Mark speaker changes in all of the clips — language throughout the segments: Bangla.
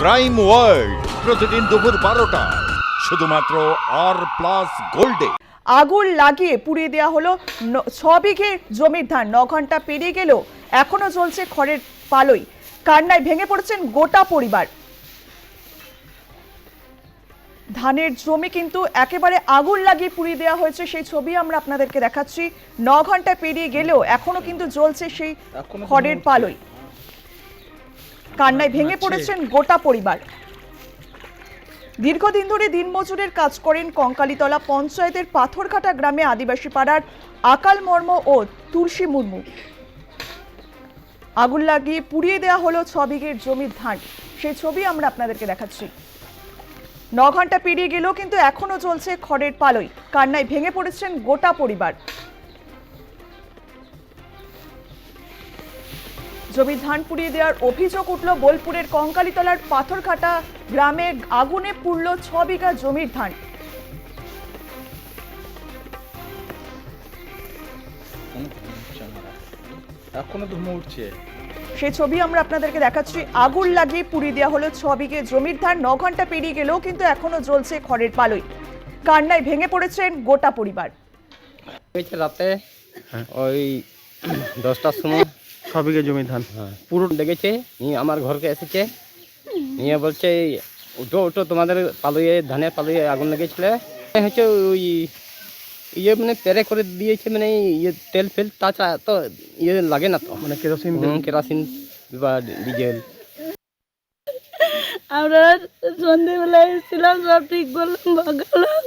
Speaker 1: ক্রাইম ওয়ার্ল্ড প্রতিদিন দুপুর বারোটা। শুধুমাত্র আর প্লাস গোল্ডে
Speaker 2: আগুন লাগিয়ে পুড়িয়ে দেওয়া হলো ছ বিঘে জমির ধান ন ঘণ্টা পেরিয়ে গেলেও এখনও চলছে খড়ের পালই। কান্নায় ভেঙে পড়েছেন গোটা পরিবার। ধানের জমি কিন্তু একেবারে আগুন লাগিয়ে পুড়িয়ে দেওয়া হয়েছে সেই ছবি আমরা আপনাদেরকে দেখাচ্ছি। ন ঘণ্টা পেরিয়ে গেলেও এখনও কিন্তু জ্বলছে সেই খড়ের পালই। কান্নায় ভেঙে পড়েছেন গোটা পরিবার। দীর্ঘদিন ধরে দিনমজুরের কাজ করেন কঙ্কালীতলা পঞ্চায়েতের পাথরঘাটা গ্রামে আদিবাসী পাড়ার আকাল মর্ম ও তুলসী মুর্মু। আগুন লাগিয়ে পুড়িয়ে দেওয়া হলো ছ বিঘের জমির ধান। সেই ছবি আমরা আপনাদেরকে দেখাচ্ছি। ন ঘণ্টা পেরিয়ে গেলেও কিন্তু এখনও চলছে খড়ের পালই। কান্নায় ভেঙে পড়েছেন গোটা পরিবার। জমির ধান পুড়িয়ে দেওয়ার অভিযোগ উঠল বোলপুরের কঙ্কালীতলার পাথরঘাটা গ্রামে আগুনে পুড়ল ছ বিঘা জমির ধান।
Speaker 3: এখনও ধুমো উঠছে।
Speaker 2: সেই ছবি আমরা আপনাদেরকে দেখাচ্ছি। আগুন লাগিয়ে পুড়িয়ে দেওয়া হলো ছ বিঘে জমির ধান। ন ঘণ্টা পেরিয়ে গেলেও কিন্তু এখনও জ্বলছে খড়ের পালই। কান্নায় ভেঙে পড়েছেন গোটা পরিবার।
Speaker 4: হয়েছে রাতে ওই দশটার সময়
Speaker 5: ছ বিঘে জমি ধান।
Speaker 4: হ্যাঁ, পুরো ডেকেছে নিয়ে আমার ঘরকে এসেছে। নিয়ে বলছে উঠো উঠো তোমাদের পালুয়ে ধানের পালুয়ে আগুন লেগেছিল। হচ্ছে ওই ইয়ে মানে পেরে করে দিয়েছে মানে ইয়ে তেল ফেল তাছাড়া তো ইয়ে লাগে না তো।
Speaker 5: মানে কেরোসিন
Speaker 4: কেরোসিন বা ডিজেল।
Speaker 6: আমরা সন্ধেবেলা এসেছিলাম সব ঠিক করলাম বাগালাম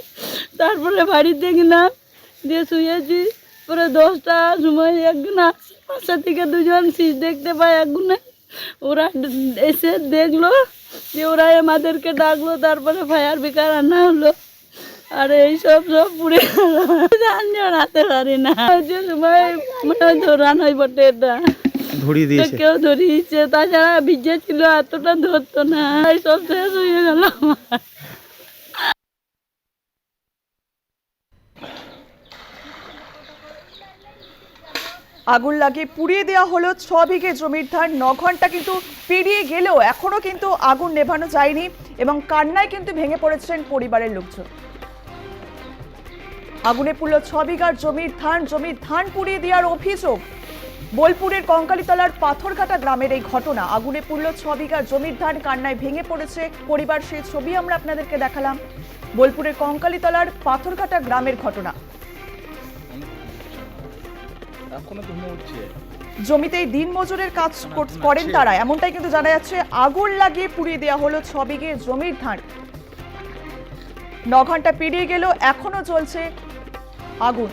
Speaker 6: তারপরে বাড়িতে গেলাম দিয়ে শুয়েছি। পরে দশটা সময় একজন আসছে পাশে থেকে দুজন শীষ দেখতে পায় আগুনে। ওরা এসে দেখল যে ওরা আমাদেরকে ডাকলো তারপরে ফায়ার বিকার আনা হলো। আর এই সব সব পুড়ে ধান জড়াতে পারি না। যে সময় মনে হয় ধরান হয় বটে এটা।
Speaker 5: ধরিয়ে দিয়েছে।
Speaker 6: কেউ ধরিয়েছে তাছাড়া ভিজে ছিল এতটা ধরতো না। এই সব শেষ হয়ে গেল আমার।
Speaker 2: আগুন লাগিয়ে পুড়িয়ে দেওয়া হলো, ছ বিঘে জমির ধান ন ঘণ্টা কিন্তু পেরিয়ে গেলেও এখনও কিন্তু আগুন নেভানো যায়নি এবং কান্নায় কিন্তু ভেঙে পড়েছেন পরিবারের লোকজন। আগুনে পুড়ল ছ বিঘার জমির ধান জমির ধান পুড়িয়ে দেওয়ার অভিযোগ। বোলপুরের কঙ্কালীতলার পাথরঘাটা গ্রামের এই ঘটনা। আগুনে পুড়ল ছ বিঘা জমির ধান, কান্নায় ভেঙে পড়েছে পরিবার। সেই ছবি আমরা আপনাদেরকে দেখালাম। বোলপুরের কঙ্কালীতলার পাথরঘাটা গ্রামের ঘটনা। জমিতেই দিন মজুরের কাজ কর- করেন তারা। এমনটাই কিন্তু জানা যাচ্ছে আগুন লাগিয়ে পুড়িয়ে দেওয়া হলো ছ বিঘে জমির ধান। ন ঘণ্টা পেরিয়ে গেল এখনও চলছে আগুন।